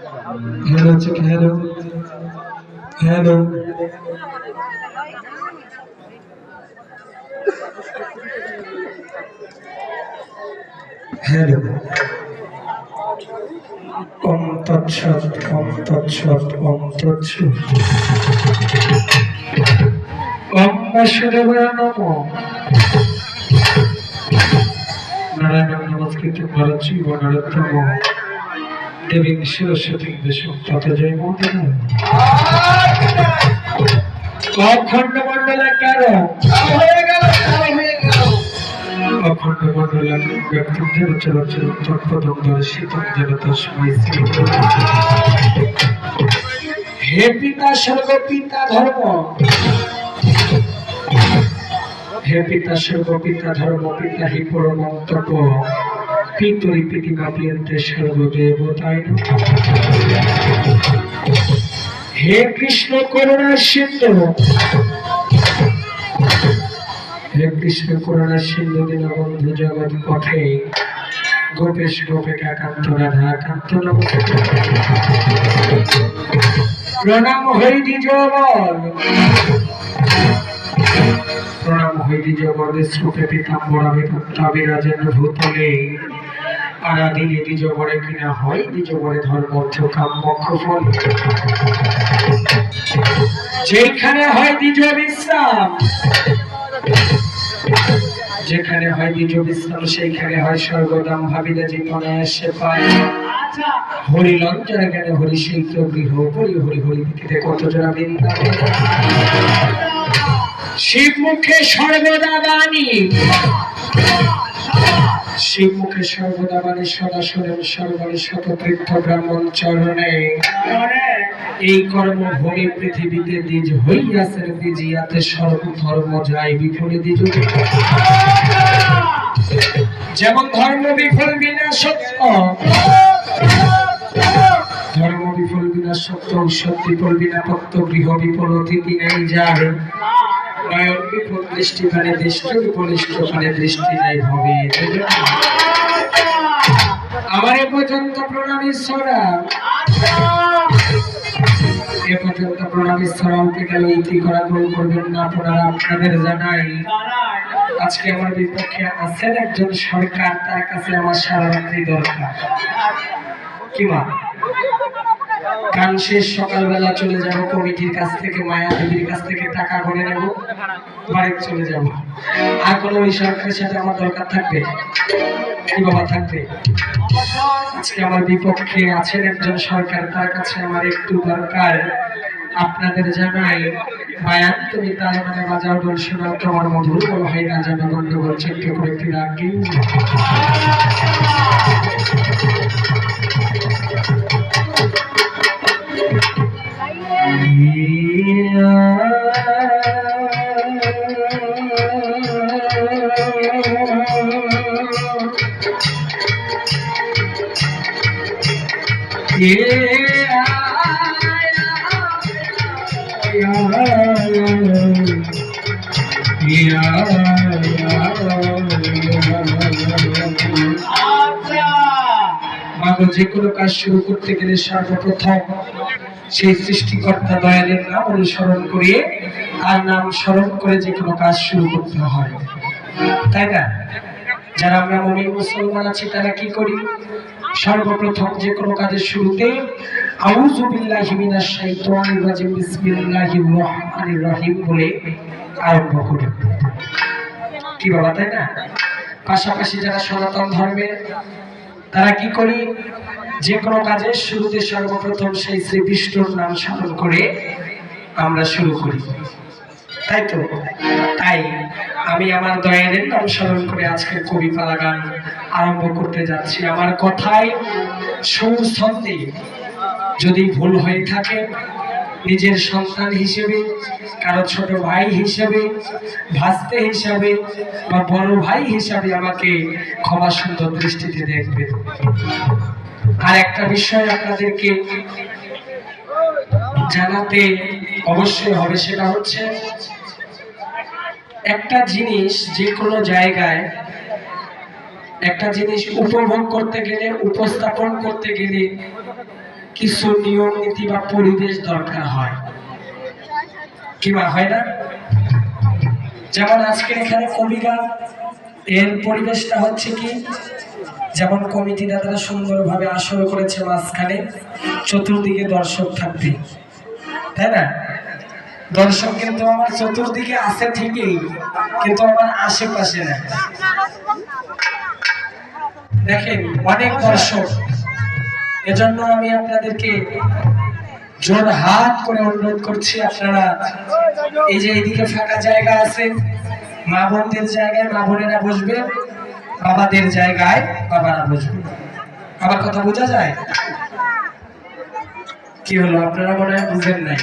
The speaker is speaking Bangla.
হ্যালো হ্যালো হ্যালো হ্যালো ওম তৎসৎ ওম তৎসৎ ওম তৎসৎ ওম বাসুদেবায় নমঃ। নারায়ণ নমস্কৃত ভারতী ও নরোত্তম দেবী সরস্বতী দেশম তত জয় মন্দির অখণ্ড মন্ডলে কেন অখণ্ড মন্ডলে ব্যক্তিদের চলচ্চিত্র তৎপদম দর্শিতম যেন তস্মৈ শ্রী হে পিতা স্বর্গ, পিতা ধর্ম। হে পিতা স্বর্গ পিতি মাপিয়ন্তে সর্বদেবতায় নমঃ। হে কৃষ্ণ করুণা হে কৃষ্ণ করুণা সিন্ধু দীনবন্ধু জগৎ পথে। গোপেশ গোপে একান্ত রাধা নমস্কার প্রণাম হই দ্বিজ প্রণাম হই দ্বিজ বর্দে শ্রুতে পিতাম্বর বিরাজেন ভূতলে আরাধিনী দ্বিজ বরে কিনা হয় দ্বিজ বরে ধর্ম অর্থ কাম মোক্ষ ফল যেখানে হয় দ্বিজ বিশ্রাম, যেখানে হয় দ্বিজ বিশ্রাম সেইখানে হয় সর্বদাম ভাবিলে জীবনে এসে পায়। হরি লঞ্চনে কেন হরি শিল্প, গৃহ হরি হরি হরি দিতে কত জনা বৃন্দাবন। শিব মুখে সর্বদা বাণী। শিব মুখে সদা শোনেন সর্বণী শততীর্থ ব্রাহ্মণ চরণে। এই কর্মভূমি পৃথিবীতে দ্বিজ হইয়াছে দ্বিজিয়াতে সর্বধর্ম যায় বিফলে দ্বিজ যেমন ধর্ম বিফল বিনা সত্য, ধর্ম বিফল বিনা সত্য বিফল বিনা পত্য গৃহ বিফল অতিথি নেই যার। নয়ন বিফল দৃষ্টি মানে দৃষ্টি বিফল মানে দৃষ্টি নাই ভবে। আমার এ পর্যন্ত প্রণামী সরা এ পর্যন্ত প্রণামী সরা উঠে গেল ইতি করা ভুল করবেন না, আপনারা আপনাদের জানাই। আজকে আমার বিপক্ষে আছেন একজন সরকার, তার কাছে আমার সারা রাত্রি দরকার। কি মা? গান শেষ সকালবেলা চলে যাব কমিটির কাছ থেকে মায়া দেবীর কাছ থেকে টাকা করে নেব, বাড়িতে চলে যাব। আর কোনো ওই সরকারের সাথে আমার দরকার থাকবে? বাবা থাকবে? আজকে আমার বিপক্ষে আছেন একজন সরকার, তার কাছে আমার একটু দরকার। আপনাদের জানাই মায়ান তুমি তার মানে বাজাও ডোল শোনাও তোমার মধুর বল হয় না জানো গন্ডগোল ছোট্ট করে একটি রাখি যে কোনো কাজ শুরু করতে গেলে সর্বপ্রথম সেই সৃষ্টিকর্তা দয়ালের নাম অনুসরণ করিয়ে আর নাম স্মরণ করে যে কোনো কাজ শুরু করতে হয়। তাই না? যারা আমরা মমিন মুসলমান আছি, তারা কি করি? সর্বপ্রথম যে কোনো কাজের শুরুতে রহিম বলে আরম্ভ কি তাই না? পাশাপাশি যারা সনাতন ধর্মের তারা কি করি? কাজের শুরুতে সর্বপ্রথম সেই শ্রী বিষ্ণুর নাম স্মরণ করে আমরা শুরু করি। তাই তো? তাই। আমি আমার দয়ালের নাম স্মরণ করে আজকের কবি পালা গান আরম্ভ করতে যাচ্ছি। আমার কথায় সৌছন্দে যদি ভুল হয়ে থাকে, নিজের সন্তান হিসেবে, কারও ছোট ভাই হিসেবে, ভাস্তে হিসাবে বা বড় ভাই হিসাবে আমাকে ক্ষমা সুন্দর দৃষ্টিতে দেখবে। আর একটা বিষয় আপনাদেরকে জানাতে অবশ্যই হবে, সেটা হচ্ছে একটা জিনিস যে কোনো জায়গায়, একটা জিনিস উপভোগ করতে গেলে, উপস্থাপন করতে গেলে কিছু নিয়ম, নীতি বা পরিবেশ দরকার হয়। কিংবা হয় না? যেমন আজকের এখানে কবিতা এর পরিবেশটা হচ্ছে কি? যেমন কমিটি দাদারা সুন্দরভাবে আসর করেছে মাঝখানে, চতুর্দিকে দর্শক থাকবে। তাই না? দর্শক কিন্তু আমার চতুর্দিকে আছে ঠিকই, কিন্তু আমার আশেপাশে না দেখেন, অনেক দর্শক। এজন্য আমি আপনাদেরকে জোর হাত করে অনুরোধ করছি, আপনারা এই যে এইদিকে ফাঁকা জায়গা আছে, মা বোনদের জায়গায় মা বোনেরা বসবে, বাবাদের জায়গায় বাবারা বসবে। আমার কথা বোঝা যায়? কি হলো, আপনারা মনে হয় বুঝেন নাই।